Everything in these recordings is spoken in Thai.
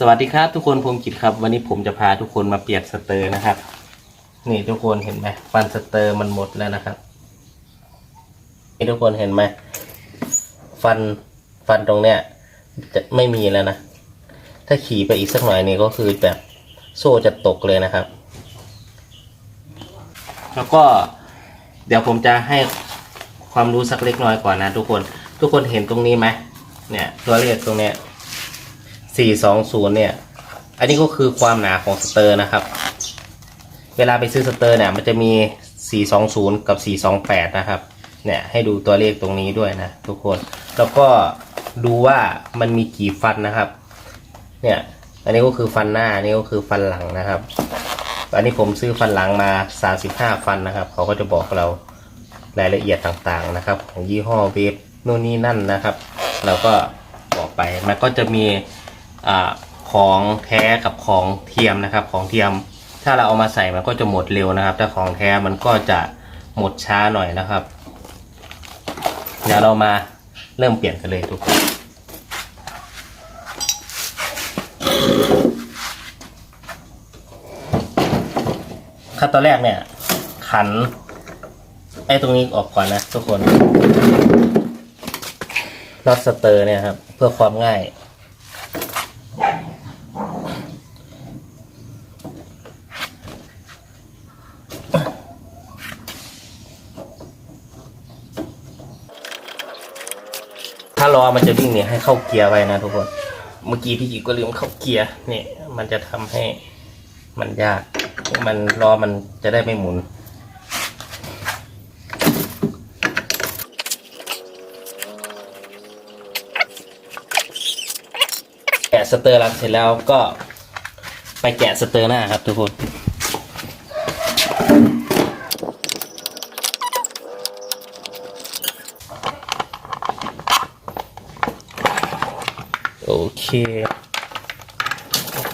สวัสดีครับทุกคนผมกิตครับ วันนี้ผมจะพาทุกคนมาเปลี่ยนสเตอร์นะครับ นี่ทุกคนเห็นไหมฟันสเตอร์มันหมดแล้วนะครับนี่ทุกคนเห็นไหมฟันฟันตรงเนี้ยจะไม่มีแล้วนะ ถ้าขี่ไปอีกสักหน่อยนี่ก็คือแบบโซ่จะตกเลยนะครับ แล้วก็เดี๋ยวผมจะให้ความรู้สักเล็กน้อยก่อนนะทุกคน ทุกคนเห็นตรงนี้ไหมเนี่ย ตัวเลขตรงเนี้ย 420 เนี่ย อันนี้ก็คือความหนาของสเตอร์นะครับ เวลาไปซื้อสเตอร์เนี่ยมันจะมี 420 กับ 428 นะครับ เนี่ยให้ดูตัวเลขตรงนี้ด้วยนะทุกคน แล้วก็ดูว่ามันมีกี่ฟันนะครับ เนี่ย อันนี้ก็คือฟันหน้า อันนี้ก็คือฟันหลังนะครับ อันนี้ผมซื้อฟันหลังมา 35 ฟันนะครับ เขาก็จะบอกเรารายละเอียดต่างๆนะครับ ของยี่ห้อเวฟนู่นนี่นั่นนะครับ เราก็บอกไป มันก็จะมี อของแท้กับของเทียมนะครับ ของเทียม ถ้าเราเอามาใส่มันก็จะหมดเร็วนะครับ ถ้าของแท้มันก็จะหมดช้าหน่อยนะครับ เดี๋ยวเรามาเริ่มเปลี่ยนกันเลยทุกคนขั้นตอนแรกเนี่ย ขันไอ้ตรงนี้ออกก่อนนะทุกคนน็อตสเตอร์เนี่ยครับ เพื่อความง่ายารอมันจะวิ่งเนี่ยให้เข้าเกียร์ไว้นะทุกคน เมื่อกี้พี่กิจก็ลืมเข้าเกียร์เนี่ย มันจะทำให้มันยาก มันล้อมันจะได้ไม่หมุนแกะสเตอร์หลังเสร็จแล้วก็ไปแกะสเตอร์หน้าครับทุกคน เค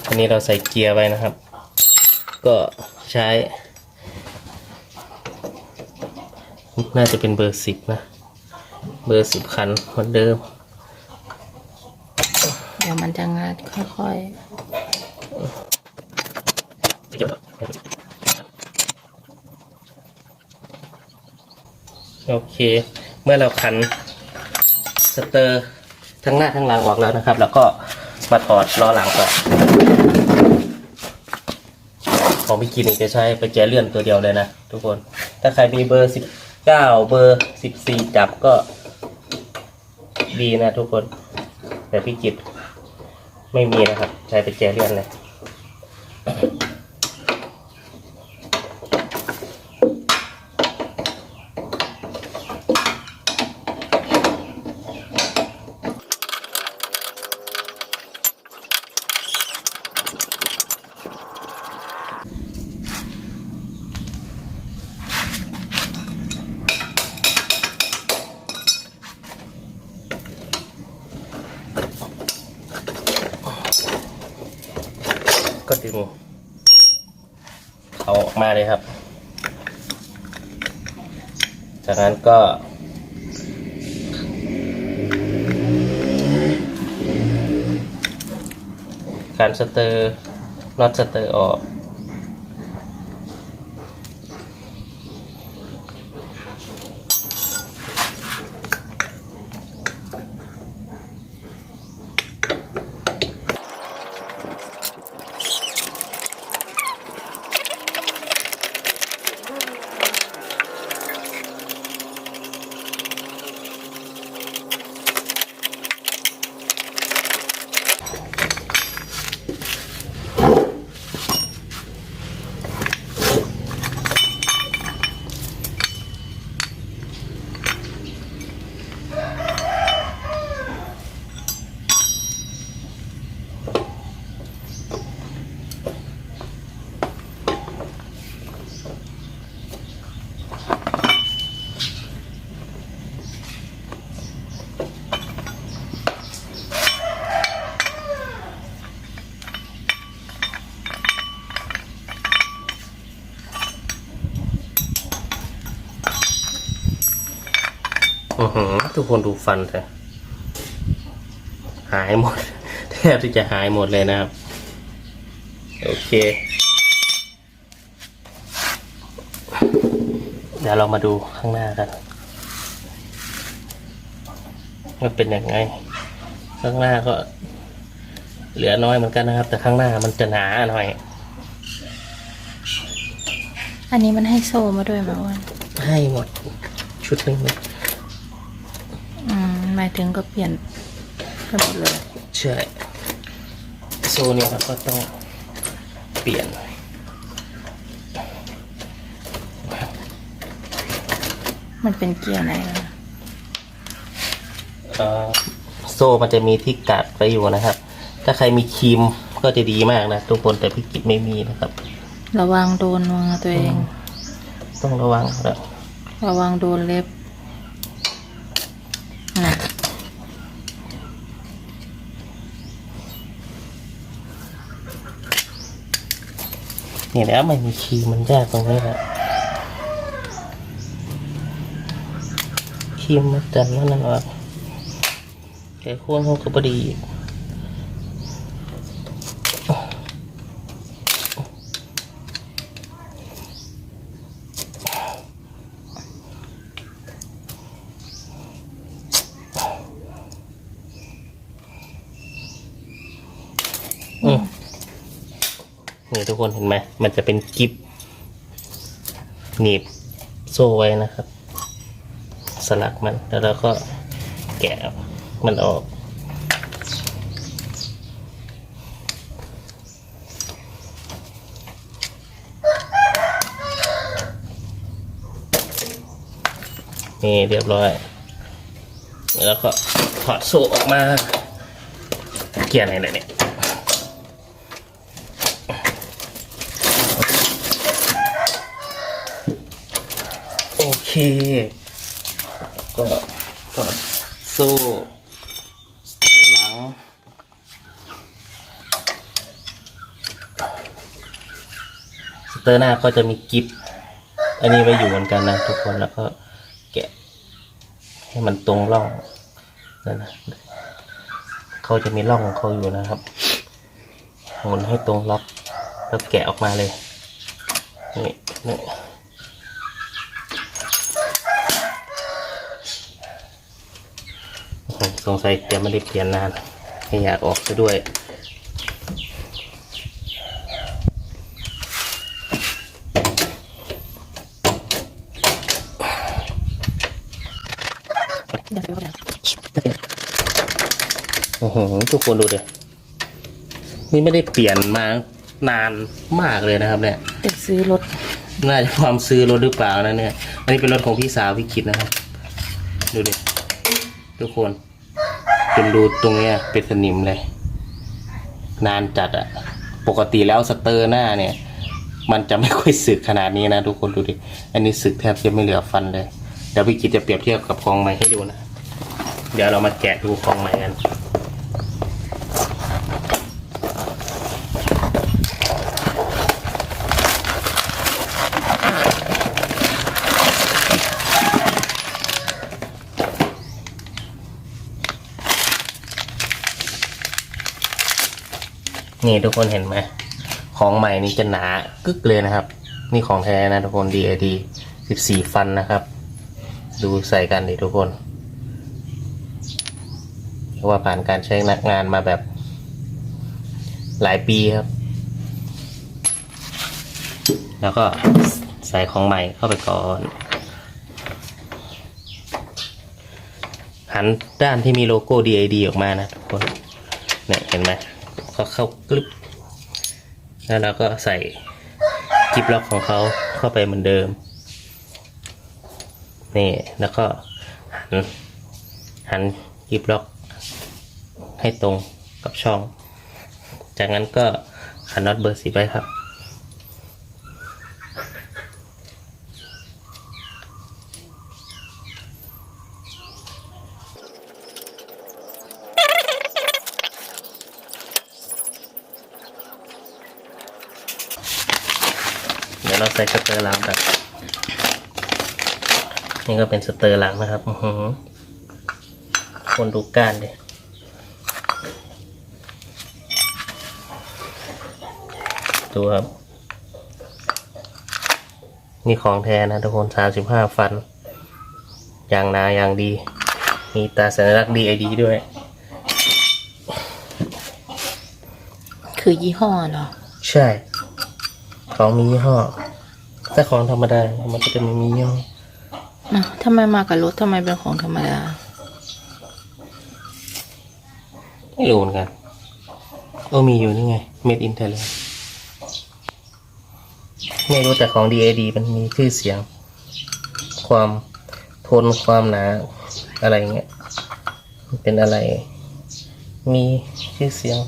อันนี้เราใส่เกียร์ไว้นะครับ ก็ใช้ น่าจะเป็นเบอร์สิบนะ เบอร์สิบคันเหมือนเดิม เดี๋ยวมันจะงัดค่อยโอเค เมื่อเราคันสเตอร์ทั้งหน้าทั้งหลังออกแล้วนะครับ แล้วก็ มาถอดล้อหลังก่อนของพี่กินจะใช้ไปแจเลื่อนตัวเดียวเลยนะทุกคน ถ้าใครมีเบอร์สิบเก้าเบอร์สิบสี่จับก็ดีนะทุกคน แต่พี่กิตไม่มีนะครับ ใช้ไปแจเลื่อนเลย ก็ดึงเอาออกมาเลยครับ จากนั้นก็ การ สเตอร์น็อตสเตอร์ออก ทุกคนดูฟันเถอะหายหมดทบที่จะหายหมดเลยนะครับ โอเค เดี๋ยวเรามาดูข้างหน้ากันว่าเป็นยังไง ข้างหน้าก็เหลือน้อยเหมือนกันนะครับ แต่ข้างหน้ามันจะหนาหน่อย อันนี้มันให้โซ่มาด้วยไหมอ้วนให้หมดชุดหนึงเลยอืม หมายถึงก็เปลี่ยนกันหมดเลย ใช่โซเนี่ยเราก็ต้องเปลี่ยนมันเป็นเกียร์ไหนล่ะเอ่อโซ่มันจะมีที่กัดไว้อยู่นะครับ ถ้าใครมีครีมก็จะดีมากนะทุกคนแต่พี่กิจไม่มีนะครับ ระวังโดนมือตัวเอง ต้องระวังนะระวังโดนเล็บ เนี่ยแล้วไม่มีคีมมันยากตรงนี้แหละคีมมันจันนั่นน่ะวะแกควรเขาก็บดี ทุกคนเห็นไหมมันจะเป็นกิฟหนีบโซ่ไว้นะครับ สลักมันแล้วเราก็แกะมันออกนี่เรียบร้อย แล้วก็ถอดโซ่ออกมา เกี่ยไหนเลยเนี่ย เคก็ถอดโซ่โซ่หลังสเตอร์หน้าก็จะมีกิฟอันนี้ไว้อยู่เหมือนกันนะทุกคนแล้วก็แกะ ให้มันตรงร่องนั่นนะเขาจะมีร่องของเขาอยู่นะครับหมุนให้ตรงล็อกแล้วแกะออกมาเลยนี่นี่ สงสัยจะไม่ได้เปลี่ยนนานไม่อยากออกซะด้วยเดี๋ยวเดี๋ยวเดี๋ยวโอ้โหทุกคนดูเดี๋ยนี่ไม่ได้เปลี่ยนมานานมากเลยนะครับ เนี่ยจะซื้อรถน่าจะความซื้อรถหรือเปล่านะเนี่ย อันนี้เป็นรถของพี่สาวพี่คิดนะครับ ดูดิทุกคน จนดูตรงเนี้ยเป็นสนิมเลย นานจัดอะปกติแล้วสเตอร์หน้าเนี่ย มันจะไม่ค่อยสึกขนาดนี้นะทุกคนดูดิ อันนี้สึกแทบจะไม่เหลือฟันเลย เดี๋ยวพี่กิจจะเปรียบเทียบกับกองใหม่ให้ดูนะ เดี๋ยวเรามาแกะดูกองใหม่กัน นี่ทุกคนเห็นไหมของใหม่นี่จะหนากึกเลยนะครับ นี่ของแท้นะทุกคน DAD 14 ฟันนะครับ ดูใส่กันดิทุกคนเรียกว่าผ่านการใช้นักงานมาแบบหลายปีครับ แล้วก็ใส่ของใหม่เข้าไปก่อนหันด้านที่มีโลโก้ DAD ออกมานะทุกคนเนี่ยเห็นไหม เขาเข้ากลึบแล้วเราก็ใส่กิบล็อกของเขาเข้าไปเหมือนเดิม นี่แล้วก็หันหันกิบล็อกให้ตรงกับช่อง จากนั้นก็ขันน็อตเบอร์สีไปครับี๋ยวเราใส่สเตอร์ล้างกันนี่ก็เป็นสเตอร์ล้างนะครับคนดูการดิดูครับ นี่ของแท้นะทุกคนสามสิบห้าฟัน อย่างนาอย่างดี มีตาสัญลักษณ์ดีไอดีด้วย คือยี่ห้อเหรอ ใช่ ของมียี่ห้อถ้าของธรรมดา มันก็จะไม่มียี่ห้ออะทำไมมากับรถทำไมเป็นของธรรมดา ไม่รู้เหมือนกันโอ้มีอยู่นี่ไง Made in Thailand ไม่รู้แต่ของ DAD มันมีชื่อเสียง ความทนความหนา อะไรเงี้ยมันเป็นอะไร มีชื่อเสียง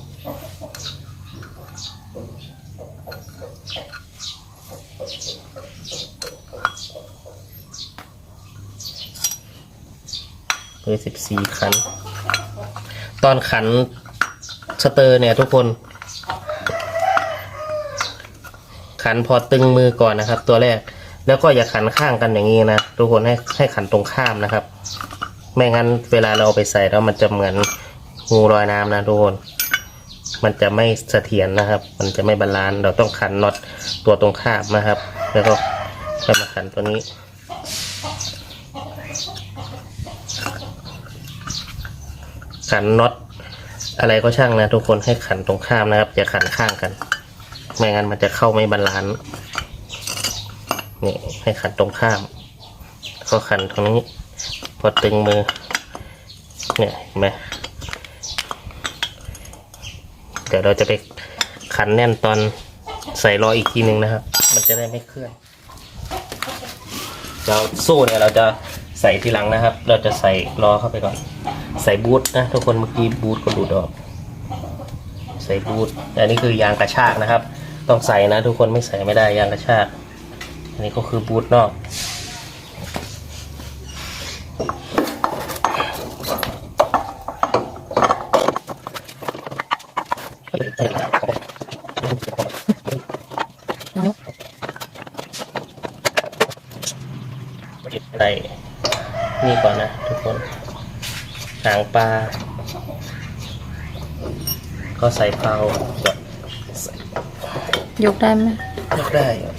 เบอร์สิบสี่ขัน ตอนขันสเตอร์เนี่ยทุกคน ขันพอตึงมือก่อนนะครับ ตัวแรก แล้วก็อย่าขันข้างกันอย่างนี้นะ ทุกคนให้ให้ขันตรงข้ามนะครับ ไม่งั้นเวลาเราเอาไปใส่แล้วมันจะเหมือนงูลอยน้ำนะทุกคน มันจะไม่เสถียรนะครับ มันจะไม่บาลานซ์เราต้องขันน็อตตัวตรงข้ามนะครับ แล้วก็ค่อยมาขันตัวนี้ ขันน็อตอะไรก็ช่างนะ ทุกคนให้ขันตรงข้ามนะครับ อย่าขันข้างกัน ไม่งั้นมันจะเข้าไม่บาลานซ์นี่ให้ขันตรงข้ามก็ขันตรงนี้พอตึงมือ เนี่ยเห็นไหมเดี๋ยวเราจะไปขันแน่นตอนใส่ล้ออีกทีหนึ่งนะครับ มันจะได้ไม่เคลื่อนเราสู้เนี่ยเราจะ ใส่ทีหลังนะครับ เราจะใส่ล้อเข้าไปก่อน ใส่บูทนะทุกคนเมื่อกี้บูทก็หลุดออก ใส่บูทอันนี้คือยางกระชากนะครับ ต้องใส่นะ ทุกคนไม่ใส่ไม่ได้ยางกระชาก อันนี้ก็คือบูทนอก ใส่นี่ก่อนนะทุกคน หางปลา ก็ใส่เพราก่อนใส่ยกได้ไหมยกได้ก่อน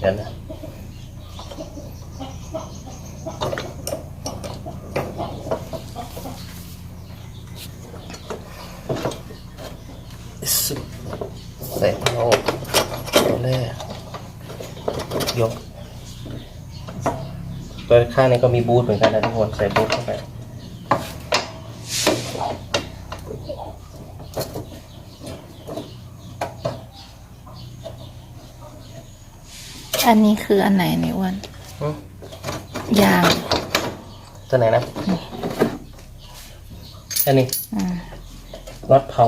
เดี๋ยวนะสึใส่เพราตัวแรกยกตัวข้างนี้ก็มีบูทเหมือนกันนะทุกคน ใส่บูทเข้าไป อันนี้คืออันไหนในยอ้วันอืมยางตัวไหนนะอันนี้อืมรถเผา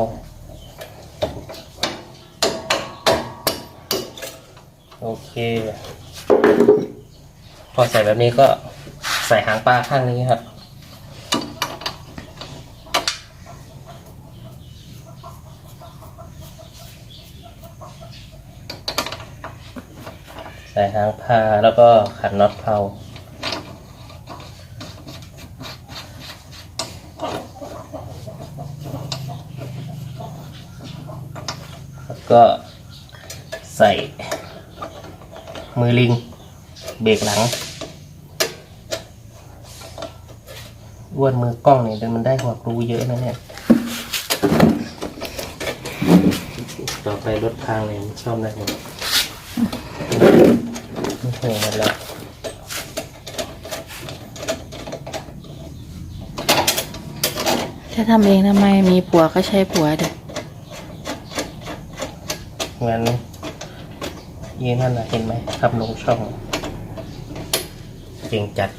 โอเค พอใส่แบบนี้ก็ใส่หางปลาข้างนี้ครับ ใส่หางปลาแล้วก็ขันน็อตเผาแล้วก็ใส่มือลิง เบรกหลังอ้วนมือกล้องเนี่ยเดี๋ยวมันได้ความรู้เยอะนะเนี่ย ต่อไปรถทางเนี่ยชอบได้หมด โอ้โหหมดแล้วถ้าทำเองทำไมมีผัวก็ใช้ผัวเด็กงั้นยีนั่นนะเห็นไหมขับลงช่องเก่งจัด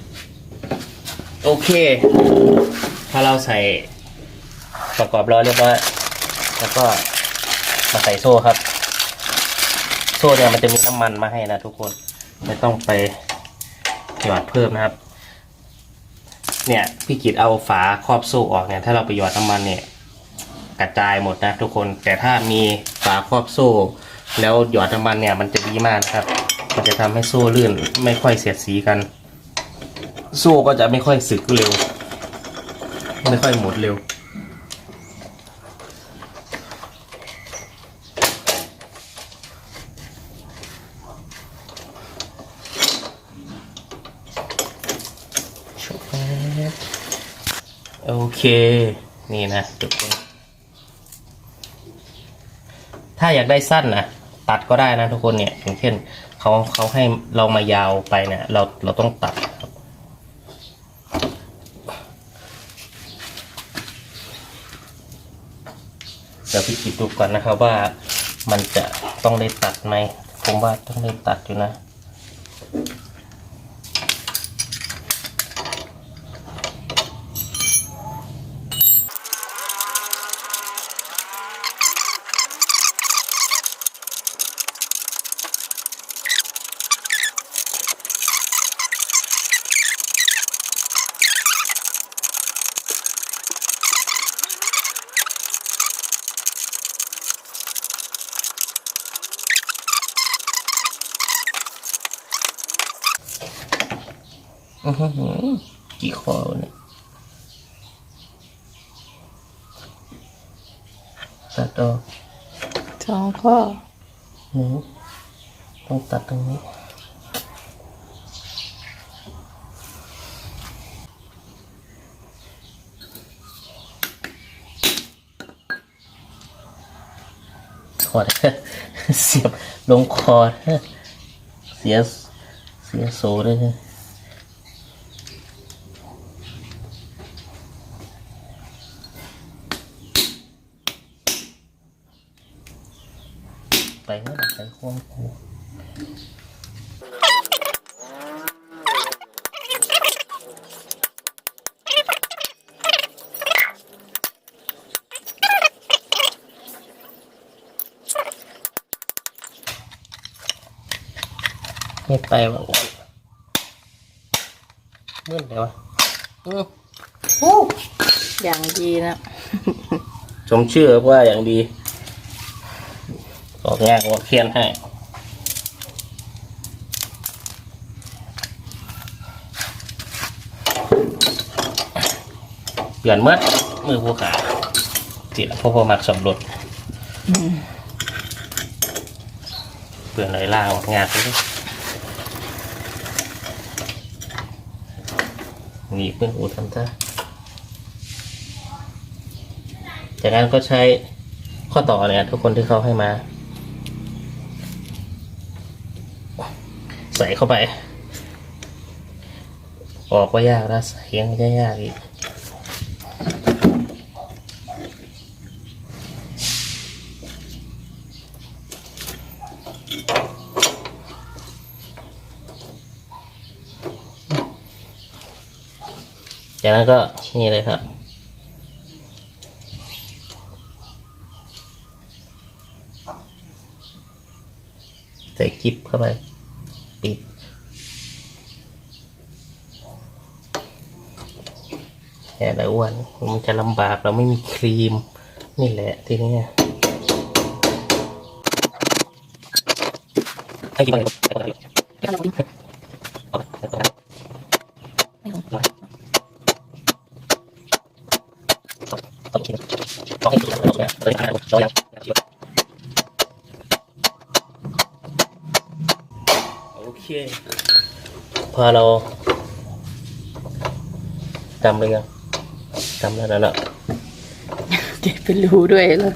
โอเค ถ้าเราใส่ประกอบล้อเรียบร้อยแล้วก็มาใส่โซ่ครับ โซ่เนี่ยมันจะมีน้ำมันมาให้นะทุกคน ไม่ต้องไปหยอดเพิ่มนะครับ เนี่ยพี่กิดเอาฝาครอบโซ่ออกเนี่ยถ้าเราไปหยอดน้ำมันเนี่ยกระจายหมดนะทุกคนแต่ถ้ามีฝาครอบโซ่ แล้วหยอดน้ำมันเนี่ยมันจะดีมากนะครับ มันจะทำให้โซ่ลื่นไม่ค่อยเสียดสีกัน โซ่ก็จะไม่ค่อยสึกเร็ว ไม่ค่อยหมดเร็ว โอเค นี่นะทุกคนถ้าอยากได้สั้นนะตัดก็ได้นะทุกคนเนี่ยอย่างเช่นเขาเขาให้เรามายาวไปเนี่ยเราเราต้องตัดครับเดี๋ยวพี่คิดดูก่อนนะครับว่ามันจะต้องได้ตัดไหมผมว่าต้องได้ตัดอยู่นะ กี่ข้อวะเนี่ยตัดออกสองข้อหนึ่งต้องตัดตรงนี้คอร์ดเสียบลงคอร์ดเสียเสียโซเลยนะไปเมื่อไหร่ไปควงกู ไม่ไปวะเมื่อไหร่วะอืมอย่างดีนะชมชื่อว่าอย่างดีออกงานออกเขียนให้เปลี่ยนเมื่อมือผู้ขาจิละพวกพวมักสมรถเปลี่ยนอะไรล่างออกงานไปดิ นีบขึ้นหูทำท่าจากนั้นก็ใช้ข้อต่อเนี่ยทุกคนที่เขาให้มา ใส่เข้าไป ออกก็ยากแล้วใส่ยังจะยากอีก จากนั้นก็นี่เลยครับ ใส่คลิปเข้าไป ปิดแค่ละอ้วนมันจะลำบากเราไม่มีครีม นี่แหละทีนี้ให้กินไปเลยต้องกินต้องให้กินแล้วเนี่ยเลยอ่านเรายังโอเค พอเราจำเลยยังจำแล้วนะเนาะเก็บเป็นรูด้วยเลย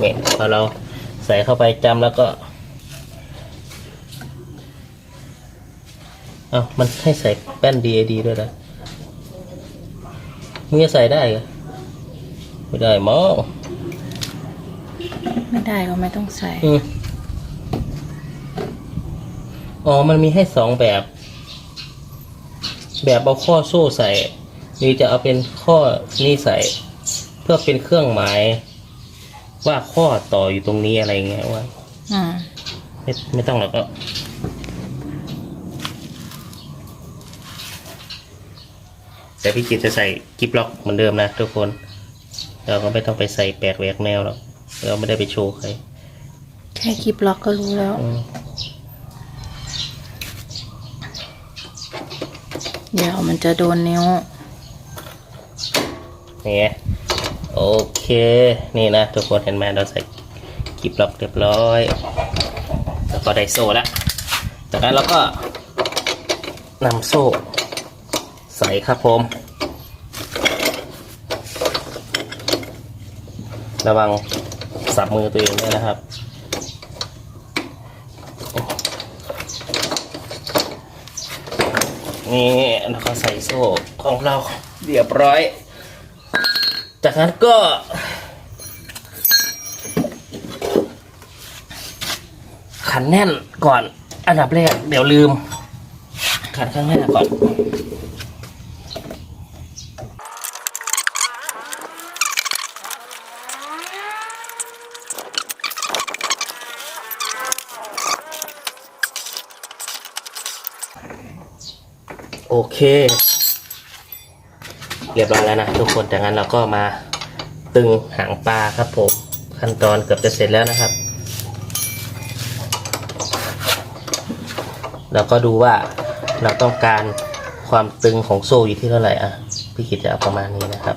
เนี่ยพอเราใส่เข้าไปจำแล้วก็ เอามันให้ใส่แป้น DAD ด้วยนะมึงจะใส่ได้เหรอไม่ได้มองไม่ได้ก็ไม่ต้องใส่ อืมอ๋อ มันมีให้สองแบบ แบบเอาข้อโซ่ใส่ หรือจะเอาเป็นข้อนี่ใส่ เพื่อเป็นเครื่องหมาย ว่าข้อต่ออยู่ตรงนี้อะไรเงี้ยว่าอืมไม่ไม่ต้องหรอกก็แต่พี่กิตจะใส่กิฟล็อกเหมือนเดิมนะทุกคน เราก็ไม่ต้องไปใส่แปลกแหวกแนวหรอก เราไม่ได้ไปโชว์ใคร แค่คลิปล็อกก็รู้แล้ว อืม เดี๋ยวมันจะโดนนิ้ว นี่ไงโอเค นี่นะทุกคนเห็นไหมเราใส่คลิปล็อกเรียบร้อย แล้วก็ได้โซ่แล้ว จากนั้นเราก็นำโซ่ ใส่ครับผม ระวังสับมือตัวเองด้วยนะครับ นี่แล้วก็ใส่โซ่ของเราเรียบร้อย จากนั้นก็ ขันแน่นก่อนอันดับแรกเดี๋ยวลืม ขันข้างหน้าก่อน เค เรียบร้อยแล้วนะทุกคนจากนั้นเราก็มาตึงหางปลาครับผมขั้นตอนเกือบจะเสร็จแล้วนะครับเราก็ดูว่าเราต้องการความตึงของโซ่อยู่ที่เท่าไหร่อะพี่กิจจะเอาประมาณนี้นะครับ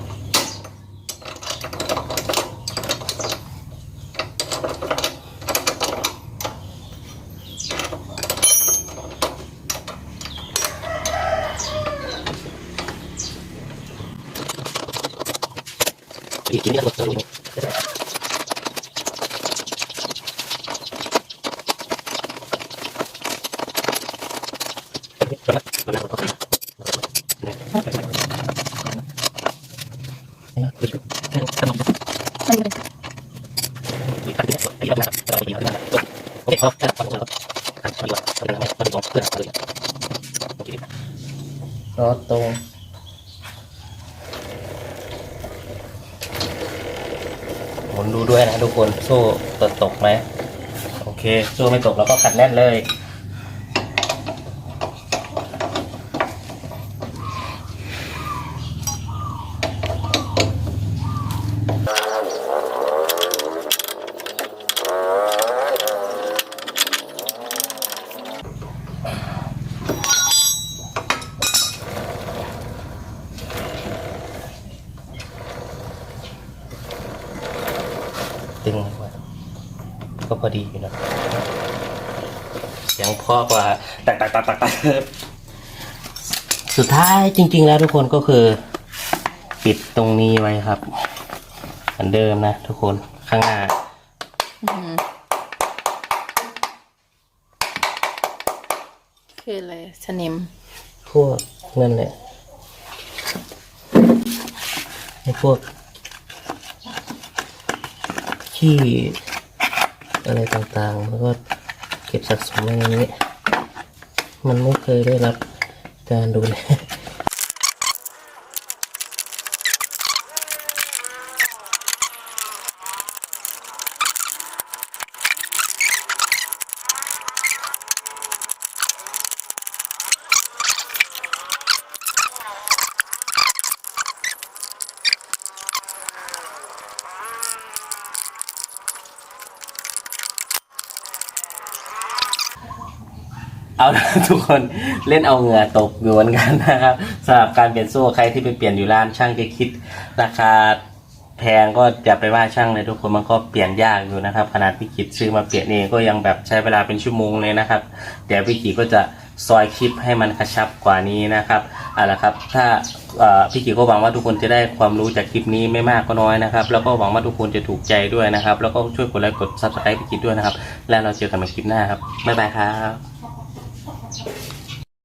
อีกทีนี้ก็ตัวนี้โอเคพอแค่ฟังแล้วทำดีกว่าทำงานไม่ทำดีกว่าเพื่อน รอโอเครอตรงหมุนดูด้วยนะทุกคนโซ่ตกตกไหม โอเคโซ่ไม่ตกแล้วก็ขัดแน่นเลย ตึงไว้ก็พอดีอยู่นะเสียงเพราะกว่าตักตักตักตักตัก สุดท้ายจริง ๆ แล้วทุกคนก็คือ ปิดตรงนี้ไว้ครับ เหมือนเดิมนะทุกคนข้างหน้าคืออะไรสนิมพวกนั่นแหละไอ้พวกขี้อะไรต่างๆ แล้วก็เก็บสะสมไว้ในนี้ มันไม่เคยได้รับ กา เอาละทุกคนเล่นเอาเหงื่อตกอยู่เหมือนกันนะครับสำหรับการเปลี่ยนโซ่ใครที่ไปเปลี่ยนอยู่ร้านช่างจะคิดราคาแพงก็อย่าไปว่าช่างเลยทุกคนมันก็เปลี่ยนยากอยู่นะครับขนาดพี่กิจซื้อมาเปลี่ยนเองก็ยังแบบใช้เวลาเป็นชั่วโมงเลยนะครับเดี๋ยวพี่กิจก็จะซอยคลิปให้มันกระชับกว่านี้นะครับเอาละครับถ้าพี่กิจก็หวังว่าทุกคนจะได้ความรู้จากคลิปนี้ไม่มากก็น้อยนะครับแล้วก็หวังว่าทุกคนจะถูกใจด้วยนะครับ แล้วก็ช่วยกดไลค์กดซับสไครต์พี่กิจด้วยนะครับ แล้วเราเจอกันใหม่คลิปหน้าครับบ๊ายบายครับ